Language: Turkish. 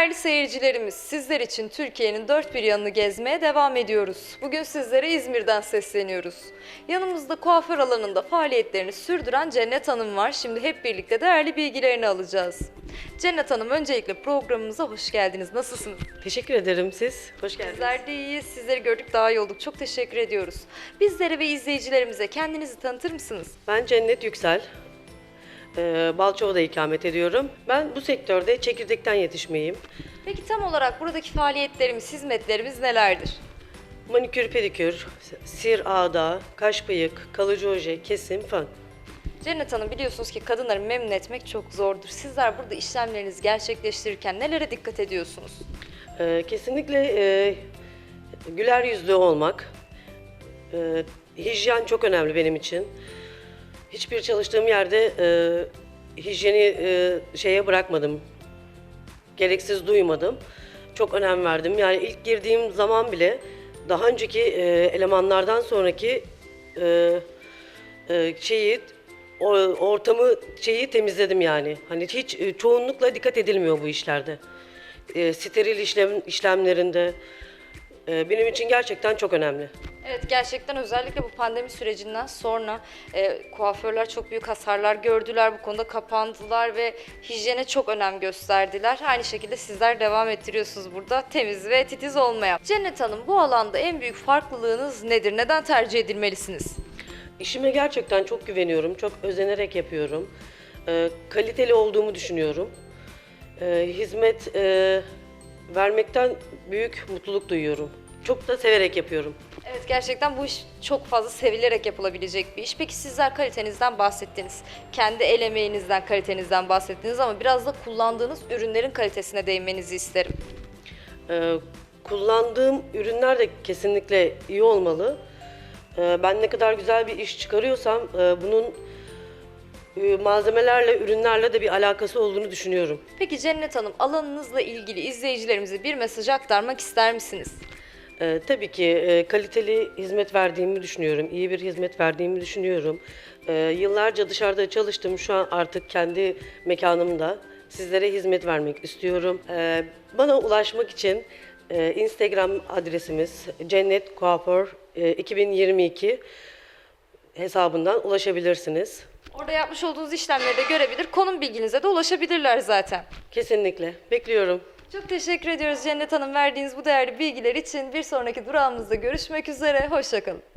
Değerli seyircilerimiz, sizler için Türkiye'nin dört bir yanını gezmeye devam ediyoruz. Bugün sizlere İzmir'den sesleniyoruz. Yanımızda kuaför alanında faaliyetlerini sürdüren Cennet Hanım var. Şimdi hep birlikte değerli bilgilerini alacağız. Cennet Hanım öncelikle programımıza hoş geldiniz. Nasılsınız? Teşekkür ederim siz. Hoş geldiniz. Bizler de iyiyiz. Sizleri gördük daha iyi olduk. Çok teşekkür ediyoruz. Bizlere ve izleyicilerimize kendinizi tanıtır mısınız? Ben Cennet Yüksel. Ee, Balçova'da ikamet ediyorum. Ben bu sektörde çekirdekten yetişmeyim. Peki tam olarak buradaki faaliyetlerimiz, hizmetlerimiz nelerdir? Manikür, pedikür, sir ağda, kaş bıyık, kalıcı oje, kesim, fön. Cennet Hanım biliyorsunuz ki kadınları memnun etmek çok zordur. Sizler burada işlemlerinizi gerçekleştirirken nelere dikkat ediyorsunuz? Ee, kesinlikle e, güler yüzlü olmak. Ee, hijyen çok önemli benim için. Hiçbir çalıştığım yerde e, hijyeni e, şeye bırakmadım. Gereksiz duymadım. Çok önem verdim. Yani ilk girdiğim zaman bile daha önceki e, elemanlardan sonraki e, e, şeyi o, ortamı şeyi temizledim yani. Hani hiç e, çoğunlukla dikkat edilmiyor bu işlerde. E, steril işlem işlemlerinde e, benim için gerçekten çok önemli. Evet gerçekten özellikle bu pandemi sürecinden sonra e, kuaförler çok büyük hasarlar gördüler. Bu konuda kapandılar ve hijyene çok önem gösterdiler. Aynı şekilde sizler devam ettiriyorsunuz burada temiz ve titiz olmaya. Cennet Hanım bu alanda en büyük farklılığınız nedir? Neden tercih edilmelisiniz? İşime gerçekten çok güveniyorum. Çok özenerek yapıyorum. E, kaliteli olduğumu düşünüyorum. E, hizmet e, vermekten büyük mutluluk duyuyorum. Çok da severek yapıyorum. Evet gerçekten bu iş çok fazla sevilerek yapılabilecek bir iş. Peki sizler kalitenizden bahsettiniz. Kendi el emeğinizden, kalitenizden bahsettiniz ama biraz da kullandığınız ürünlerin kalitesine değinmenizi isterim. Ee, kullandığım ürünler de kesinlikle iyi olmalı. Ee, ben ne kadar güzel bir iş çıkarıyorsam e, bunun e, malzemelerle, ürünlerle de bir alakası olduğunu düşünüyorum. Peki Cennet Hanım alanınızla ilgili izleyicilerimize bir mesaj aktarmak ister misiniz? Ee, tabii ki e, kaliteli hizmet verdiğimi düşünüyorum, iyi bir hizmet verdiğimi düşünüyorum. Ee, yıllarca dışarıda çalıştım, şu an artık kendi mekanımda sizlere hizmet vermek istiyorum. Ee, bana ulaşmak için e, Instagram adresimiz Cennet Kuaför e, 2022 hesabından ulaşabilirsiniz. Orada yapmış olduğunuz işlemleri de görebilir, konum bilginize de ulaşabilirler zaten. Kesinlikle bekliyorum. Çok teşekkür ediyoruz Cennet Hanım verdiğiniz bu değerli bilgiler için. Bir sonraki durağımızda görüşmek üzere, hoşçakalın.